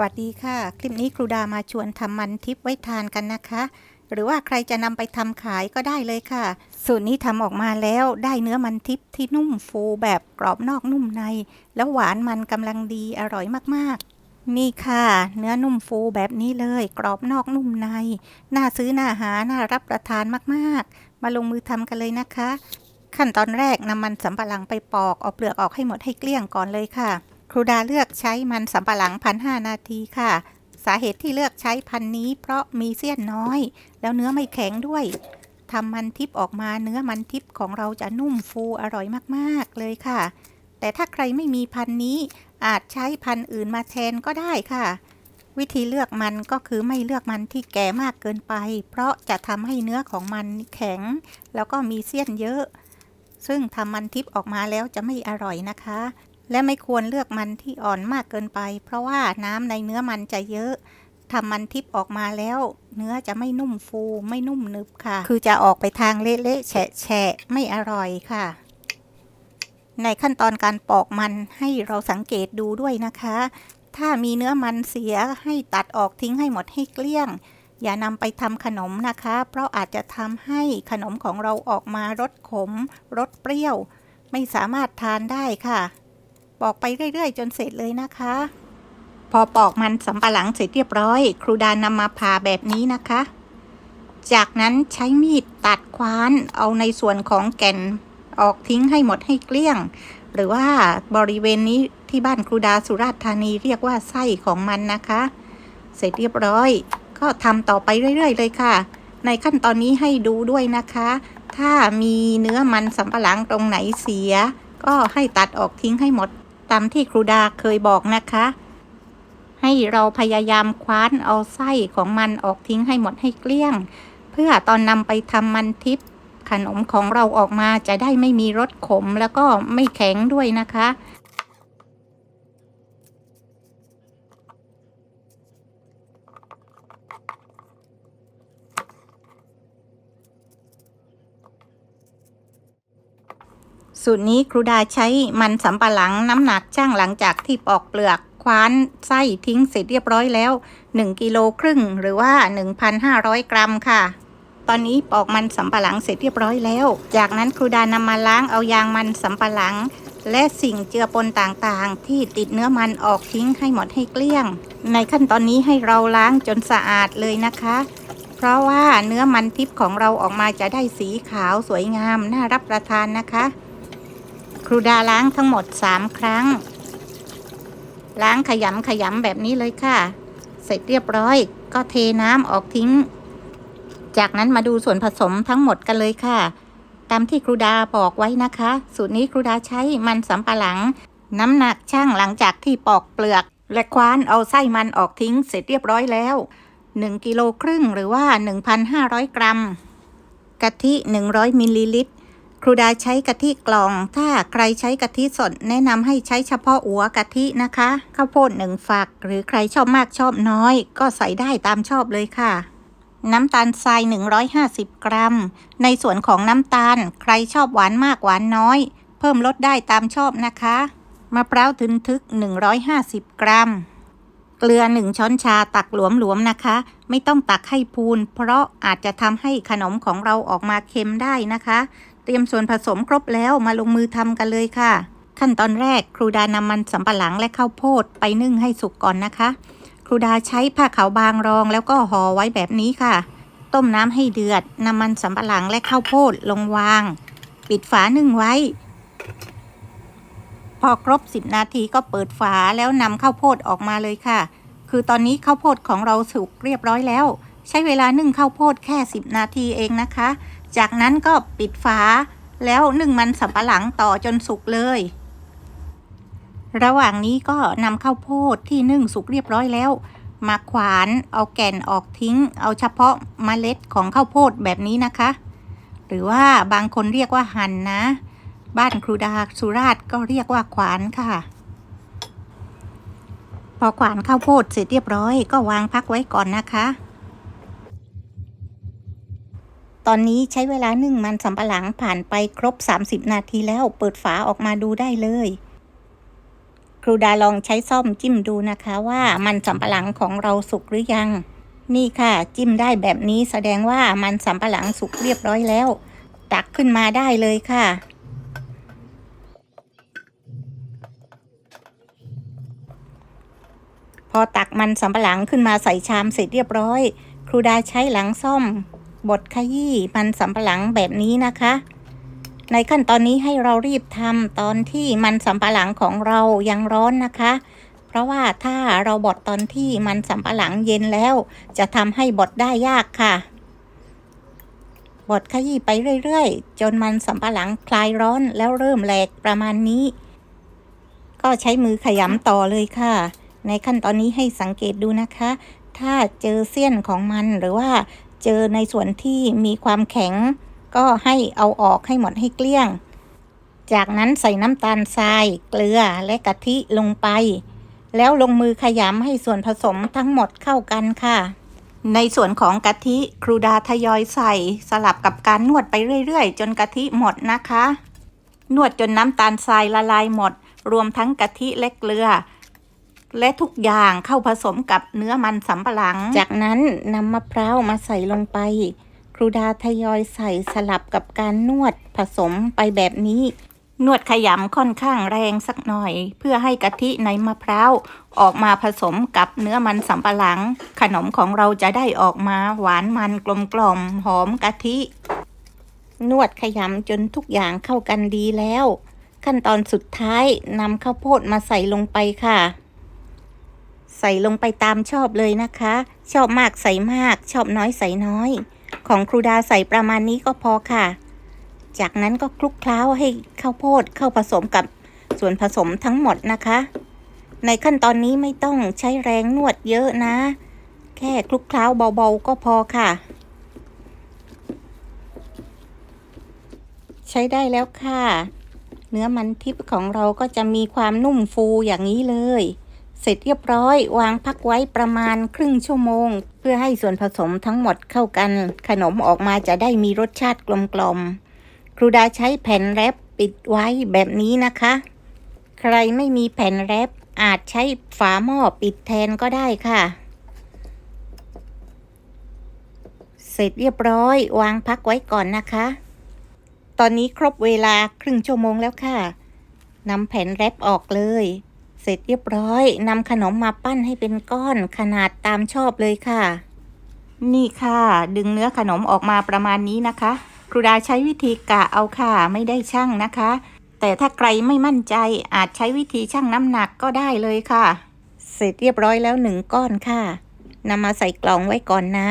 วัสดีค่ะ คลิปนี้ครูดามาชวนทำมันทิพไว้ทานกันนะคะ หรือว่าใครจะนำไปทำขายก็ได้เลยค่ะ สูตรนี้ทำออกมาแล้วได้เนื้อมันทิพที่นุ่มฟูแบบกรอบนอกนุ่มใน แล้วหวานมันกำลังดีอร่อยมากๆ นี่ค่ะ เนื้อนุ่มฟูแบบนี้เลย กรอบนอกนุ่มใน น่าซื้อน่าหาน่ารับประทานมากๆ มาลงมือทำกันเลยนะคะ ขั้นตอนแรกนำมันสำปะหลังไปปอกเอาเปลือกออกให้หมดให้เกลี้ยงก่อนเลยค่ะ ครูดาเลือกใช้มันสำปะหลังพันห้านาทีค่ะ สาเหตุที่เลือกใช้พันนี้ เพราะมีเสี้ยนน้อย แล้วเนื้อไม่แข็งด้วยทำมันทิพออกมาเนื้อมันทิพของเราจะนุ่มฟูอร่อยมากๆเลยค่ะ แต่ถ้าใครไม่มีพันนี้ อาจใช้พันอื่นมาแทนก็ได้ค่ะ วิธีเลือกมันก็คือไม่เลือกมันที่แก่มากเกินไป เพราะจะทำให้เนื้อของมันแข็ง แล้วก็มีเสี้ยนเยอะ ซึ่งทำมันทิพออกมาแล้วจะไม่อร่อยนะคะ และไม่ควรเลือกมันที่อ่อนมากเกินไป เพราะว่าน้ำในเนื้อมันจะเยอะทำมันทิพย์ออกมาแล้ว เนื้อจะไม่นุ่มฟูไม่นุ่มนึบค่ะ คือจะออกไปทางเละๆแฉะๆไม่อร่อยค่ะ ในขั้นตอนการปอกมันให้เราสังเกตดูด้วยนะคะ ถ้ามีเนื้อมันเสียให้ตัดออกทิ้งให้หมดให้เกลี้ยง อย่านำไปทำขนมนะคะ เพราะอาจจะทำให้ขนมของเราออกมารสขมรสเปรี้ยว ไม่สามารถทานได้ค่ะ ปอกไปเรื่อย ๆ จนเสร็จเลยนะคะ พอปอกมันสำปะหลังเสร็จเรียบร้อย ครูดานำมาผ่าแบบนี้นะคะ จากนั้นใช้มีดตัดคว้านเอาในส่วนของแก่นออกทิ้งให้หมดให้เกลี้ยง หรือว่าบริเวณนี้ที่บ้านครูดาสุราษฎร์ธานีเรียกว่าไส้ของมันนะคะ เสร็จเรียบร้อย ก็ทำต่อไปเรื่อย ๆ เลยค่ะ ในขั้นตอนนี้ให้ดูด้วยนะคะ ถ้ามีเนื้อมันสำปะหลังตรงไหนเสีย ก็ให้ตัดออกทิ้งให้หมด ตามที่ครูดาเคยบอกนะคะ ให้เราพยายามคว้านเอาไส้ของมันออกทิ้งให้หมดให้เกลี้ยง เพื่อตอนนำไปทำมันทิพย์ขนมของเราออกมาจะได้ไม่มีรสขมแล้วก็ไม่แข็งด้วยนะคะ สูตรนี้ครูดาใช้มันสำปะหลังน้ำหนักช่างหลังจากที่ปอกเปลือกคว้านไส้ทิ้งเสร็จเรียบร้อยแล้ว 1กิโลครึ่งหรือว่า 1,500 กรัมค่ะ ตอนนี้ปอกมันสำปะหลังเสร็จเรียบร้อยแล้ว จากนั้นครูดานำมาล้างเอายางมันสำปะหลัง และสิ่งเจือปนต่างๆ ที่ติดเนื้อมันออกทิ้งให้หมดให้เกลี้ยง ในขั้นตอนนี้ให้เราล้างจนสะอาดเลยนะคะ เพราะว่าเนื้อมันทิพย์ของเราออกมาจะได้สีขาวสวยงามน่ารับประทานนะคะ ครูดาล้างทั้งหมด3ครั้ง ล้างขยำขยำแบบนี้เลยค่ะ เสร็จเรียบร้อยก็เทน้ำออกทิ้ง จากนั้นมาดูส่วนผสมทั้งหมดกันเลยค่ะ ตามที่ครูดาบอกไว้นะคะ สูตรนี้ครูดาใช้มันสำปะหลัง น้ำหนักช่างหลังจากที่ปอกเปลือก และคว้านเอาไส้มันออกทิ้งเสร็จเรียบร้อยแล้ว1กิโลครึ่งหรือว่า 1,500 กรัม กะทิ 100มิลลิลิตร ครูดาใช้กะทิกล่อง ถ้าใครใช้กะทิสดแนะนำให้ใช้เฉพาะหัวกะทินะคะ ข้าวโพดหนึ่งฝัก หรือใครชอบมากชอบน้อย ก็ใส่ได้ตามชอบเลยค่ะ น้ำตาลทราย 150 กรัม ในส่วนของน้ำตาล ใครชอบหวานมากหวานน้อย เพิ่มลดได้ตามชอบนะคะมะพร้าวทึนทึก 150 กรัม เกลือ 1 ช้อนชาตักหลวมๆนะคะ ไม่ต้องตักให้พูน เพราะอาจจะทำให้ขนมของเราออกมาเค็มได้นะคะ เตรียมส่วนผสมครบแล้วมาลงมือทำกันเลยค่ะ ขั้นตอนแรกครูดานำมันสำปะหลังและข้าวโพดไปนึ่งให้สุกก่อนนะคะ ครูดาใช้ผ้าขาวบางรองแล้วก็ห่อไว้แบบนี้ค่ะ ต้มน้ำให้เดือดนำมันสำปะหลังและข้าวโพดลงวาง ปิดฝานึ่งไว้ พอครบ 10 นาทีก็เปิดฝาแล้วนำข้าวโพดออกมาเลยค่ะ คือตอนนี้ข้าวโพดของเราสุกเรียบร้อยแล้ว ใช้เวลานึ่งข้าวโพดแค่ 10 นาทีเองนะคะ จากนั้นก็ปิดฝาแล้วนึ่งมันสำปะหลังต่อจนสุกเลย ระหว่างนี้ก็นำข้าวโพดที่นึ่งสุกเรียบร้อยแล้ว มาขวานเอาแก่นออกทิ้ง เอาเฉพาะเมล็ดของข้าวโพดแบบนี้นะคะ หรือว่าบางคนเรียกว่าหั่นนะ บ้านครูดาสุราษฎร์ก็เรียกว่าขวานค่ะ พอขวานข้าวโพดเสร็จเรียบร้อยก็วางพักไว้ก่อนนะคะ ตอนนี้ใช้เวลานึ่งมันสำปะหลังผ่านไปครบ 30 นาทีแล้วเปิดฝาออกมาดูได้เลย ครูดาลองใช้ซ่อมจิ้มดูนะคะว่ามันสำปะหลังของเราสุกหรือยัง นี่ค่ะ จิ้มได้แบบนี้แสดงว่ามันสำปะหลังสุกเรียบร้อยแล้ว ตักขึ้นมาได้เลยค่ะพอตักมันสำปะหลังขึ้นมาใส่ชามเสร็จเรียบร้อย ครูดาใช้หลังซ่อม บดขยี้มันสำปะหลังแบบนี้นะคะ ในขั้นตอนนี้ให้เรารีบทำตอนที่มันสำปะหลังของเรายังร้อนนะคะ เพราะว่าถ้าเราบดตอนที่มันสำปะหลังเย็นแล้ว จะทำให้บดได้ยากค่ะบดขยี้ไปเรื่อยๆ จนมันสำปะหลังคลายร้อนแล้วเริ่มแหลกประมาณนี้ ก็ใช้มือขยำต่อเลยค่ะ ในขั้นตอนนี้ให้สังเกตดูนะคะ ถ้าเจอเสี้ยนของมันหรือว่า เจอในส่วนที่มีความแข็ง ก็ให้เอาออกให้หมดให้เกลี้ยง จากนั้นใส่น้ำตาลทราย เกลือและกะทิลงไป แล้วลงมือขยำให้ส่วนผสมทั้งหมดเข้ากันค่ะ ในส่วนของกะทิครูดาทยอยใส่สลับกับการนวดไปเรื่อยๆ จนกะทิหมดนะคะ นวดจนน้ำตาลทรายละลายหมด รวมทั้งกะทิและเกลือ และทุกอย่างเข้าผสมกับเนื้อมันสำปะหลัง จากนั้นนำมะพร้าวมาใส่ลงไป ครูดาทยอยใส่สลับกับการนวดผสมไปแบบนี้ นวดขยำค่อนข้างแรงสักหน่อย เพื่อให้กะทิในมะพร้าวออกมาผสมกับเนื้อมันสำปะหลัง ขนมของเราจะได้ออกมาหวานมันกลมกล่อมหอมกะทิ นวดขยำจนทุกอย่างเข้ากันดีแล้ว ขั้นตอนสุดท้ายนำข้าวโพดมาใส่ลงไปค่ะ ใส่ลงไปตามชอบเลยนะคะ ชอบมากใส่มาก ชอบน้อยใส่น้อย ของครูดาใส่ประมาณนี้ก็พอค่ะ จากนั้นก็คลุกเคล้าให้ข้าวโพดเข้าผสมกับส่วนผสมทั้งหมดนะคะ ในขั้นตอนนี้ไม่ต้องใช้แรงนวดเยอะนะ แค่คลุกเคล้าเบาๆก็พอค่ะ ใช้ได้แล้วค่ะ เนื้อมันทิพย์ของเราก็จะมีความนุ่มฟูอย่างนี้เลย เสร็จเรียบร้อยวางพักไว้ประมาณครึ่งชั่วโมง เพื่อให้ส่วนผสมทั้งหมดเข้ากัน ขนมออกมาจะได้มีรสชาติกลมๆครูดาใช้แผ่นแรปปิดไว้แบบนี้นะคะ ใครไม่มีแผ่นแรปอาจใช้ฝาหม้อปิดแทนก็ได้ค่ะ เสร็จเรียบร้อยวางพักไว้ก่อนนะคะ ตอนนี้ครบเวลาครึ่งชั่วโมงแล้วค่ะนำแผ่นแรปออกเลย เสร็จเรียบร้อยนำขนมมาปั้นให้เป็นก้อนขนาดตามชอบเลยค่ะ นี่ค่ะ ดึงเนื้อขนมออกมาประมาณนี้นะคะ ครูดาใช้วิธีกะเอาค่ะไม่ได้ชั่งนะคะ แต่ถ้าใครไม่มั่นใจอาจใช้วิธีชั่งน้ำหนักก็ได้เลยค่ะ เสร็จเรียบร้อยแล้วหนึ่งก้อนค่ะนำมาใส่กล่องไว้ก่อนนะ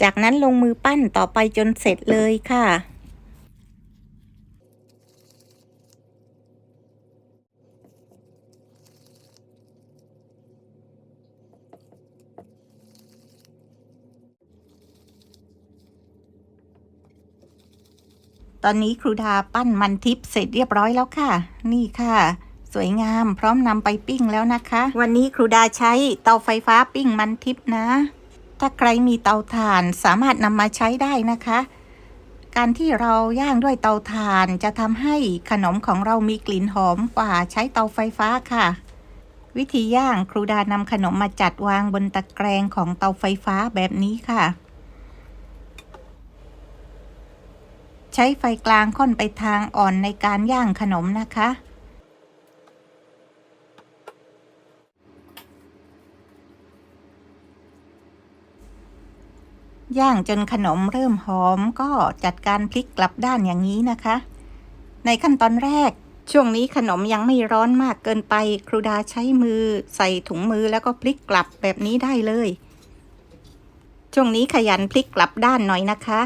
จากนั้นลงมือปั้นต่อไปจนเสร็จเลยค่ะ ตอนนี้ครูดาปั้นมันทิพย์เสร็จเรียบร้อยแล้วค่ะ นี่ค่ะ สวยงามพร้อมนำไปปิ้งแล้วนะคะ วันนี้ครูดาใช้เตาไฟฟ้าปิ้งมันทิพย์นะ ถ้าใครมีเตาถ่านสามารถนำมาใช้ได้นะคะ การที่เราย่างด้วยเตาถ่านจะทำให้ขนมของเรามีกลิ่นหอมกว่าใช้เตาไฟฟ้าค่ะวิธีย่างครูดานำขนมมาจัดวางบนตะแกรงของเตาไฟฟ้าแบบนี้ค่ะ ใช้ไฟกลางค่อนไปทางอ่อนในการย่างขนมนะคะ ย่างจนขนมเริ่มหอมก็จัดการพลิกกลับด้านอย่างนี้นะคะ ในขั้นตอนแรกช่วงนี้ขนมยังไม่ร้อนมากเกินไป ครูดาใช้มือ ใส่ถุงมือแล้วก็พลิกกลับแบบนี้ได้เลย ช่วงนี้ขยันพลิกกลับด้านหน่อยนะคะ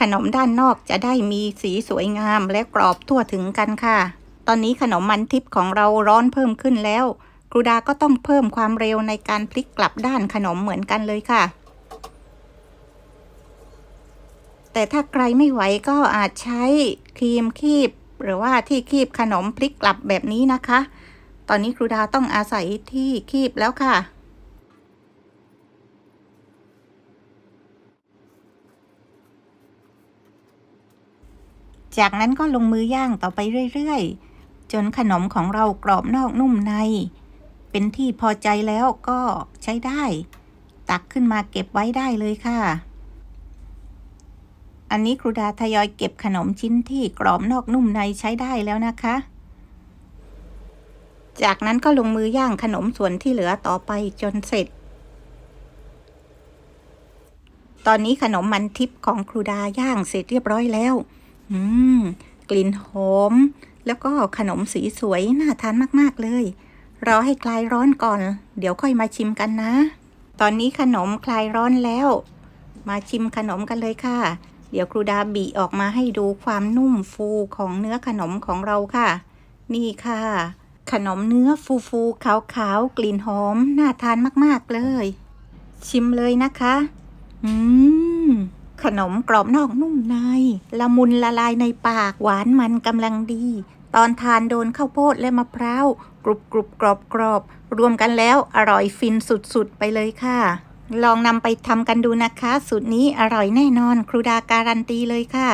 ขนมด้านนอกจะได้มีสีสวยงามและกรอบทั่วถึงกันค่ะ ตอนนี้ขนมมันทิพย์ของเราร้อนเพิ่มขึ้นแล้ว ครูดาก็ต้องเพิ่มความเร็วในการพลิกกลับด้านขนมเหมือนกันเลยค่ะ แต่ถ้าใครไม่ไหวก็อาจใช้ครีมคีบ หรือว่าที่คีบขนมพลิกกลับแบบนี้นะคะ ตอนนี้ครูดาต้องอาศัยที่คีบแล้วค่ะ จากนั้นก็ลงมือย่างต่อไปเรื่อยๆ จนขนมของเรากรอบนอกนุ่มใน เป็นที่พอใจแล้วก็ใช้ได้ ตักขึ้นมาเก็บไว้ได้เลยค่ะ อันนี้ครูดาทยอยเก็บขนมชิ้นที่กรอบนอกนุ่มในใช้ได้แล้วนะคะ จากนั้นก็ลงมือย่างขนมส่วนที่เหลือต่อไปจนเสร็จตอนนี้ขนมมันทิพย์ของครูดาย่างเสร็จเรียบร้อยแล้ว อืม กลิ่นหอม แล้วก็ขนมสีสวย น่าทานมาก ๆ เลย รอให้คลายร้อนก่อน เดี๋ยวค่อยมาชิมกันนะ ตอนนี้ขนมคลายร้อนแล้ว มาชิมขนมกันเลยค่ะ เดี๋ยวครูดาบีออกมาให้ดูความนุ่มฟูของเนื้อขนมของเราค่ะ นี่ค่ะ ขนมเนื้อฟูฟูขาวขาวๆกลิ่นหอม น่าทานมาก ๆ เลย ชิมเลยนะคะ อืม ขนมกรอบนอกนุ่มใน ละมุนละลายในปากหวานมันกำลังดี ตอนทานโดนข้าวโพดและมะพร้าวกรุบกรุบกรอบกรอบรวมกันแล้วอร่อยฟินสุดๆ ไปเลยค่ะ ลองนำไปทำกันดูนะคะ สูตรนี้อร่อยแน่นอนครูดาการันตีเลยค่ะ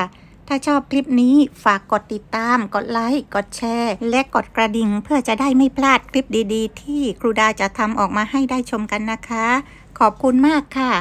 ถ้าชอบคลิปนี้ฝากกดติดตาม กดไลค์ กดแชร์ และกดกระดิ่งเพื่อจะได้ไม่พลาดคลิปดีๆ ที่ครูดาจะทำออกมาให้ได้ชมกันนะคะ ขอบคุณมากค่ะ